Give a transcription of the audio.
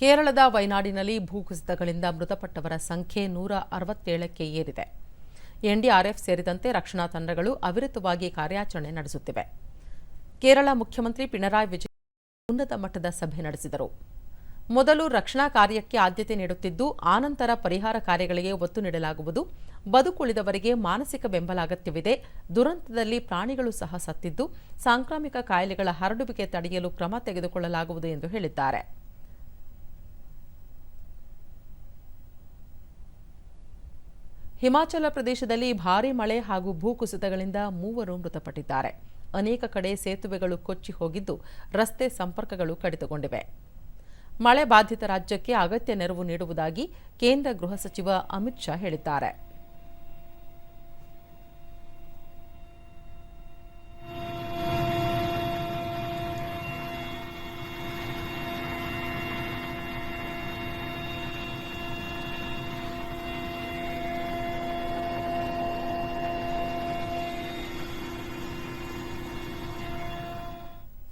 ಕೇರಳದ ವೈನಾಡಿನಲ್ಲಿ ಭೂಕುಸಿತಗಳಿಂದ ಮೃತಪಟ್ಟವರ ಸಂಖ್ಯೆ ನೂರ ಅರವತ್ತೇಳಕ್ಕೆ ಏರಿದೆ. ಎನ್ಡಿಆರ್ಎಫ್ ಸೇರಿದಂತೆ ರಕ್ಷಣಾ ತಂಡಗಳು ಅವಿರತವಾಗಿ ಕಾರ್ಯಾಚರಣೆ ನಡೆಸುತ್ತಿವೆ. ಕೇರಳ ಮುಖ್ಯಮಂತ್ರಿ ಪಿಣರಾಯಿ ವಿಜಯ್ ಉನ್ನತ ಮಟ್ಟದ ಸಭೆ ನಡೆಸಿದರು. ಮೊದಲು ರಕ್ಷಣಾ ಕಾರ್ಯಕ್ಕೆ ಆದ್ಯತೆ ನೀಡುತ್ತಿದ್ದು ಆನಂತರ ಪರಿಹಾರ ಕಾರ್ಯಗಳಿಗೆ ಒತ್ತು ನೀಡಲಾಗುವುದು. ಬದುಕುಳಿದವರಿಗೆ ಮಾನಸಿಕ ಬೆಂಬಲ ಅಗತ್ಯವಿದೆ. ದುರಂತದಲ್ಲಿ ಪ್ರಾಣಿಗಳು ಸಹ ಸತ್ತಿದ್ದು, ಸಾಂಕ್ರಾಮಿಕ ಕಾಯಿಲೆಗಳ ಹರಡುವಿಕೆ ತಡೆಯಲು ಕ್ರಮ ತೆಗೆದುಕೊಳ್ಳಲಾಗುವುದು ಎಂದು ಹೇಳಿದ್ದಾರೆ. ಹಿಮಾಚಲ ಪ್ರದೇಶದಲ್ಲಿ ಭಾರೀ ಮಳೆ ಹಾಗೂ ಭೂಕುಸಿತಗಳಿಂದ ಮೂವರು ಮೃತಪಟ್ಟಿದ್ದಾರೆ. ಅನೇಕ ಕಡೆ ಸೇತುವೆಗಳು ಕೊಚ್ಚಿ ಹೋಗಿದ್ದು ರಸ್ತೆ ಸಂಪರ್ಕಗಳು ಕಡಿತಗೊಂಡಿವೆ. ಮಳೆ ಬಾಧಿತ ರಾಜ್ಯಕ್ಕೆ ಅಗತ್ಯ ನೆರವು ನೀಡುವುದಾಗಿ ಕೇಂದ್ರ ಗೃಹ ಸಚಿವ ಅಮಿತ್ ಶಾ ಹೇಳಿದ್ದಾರೆ.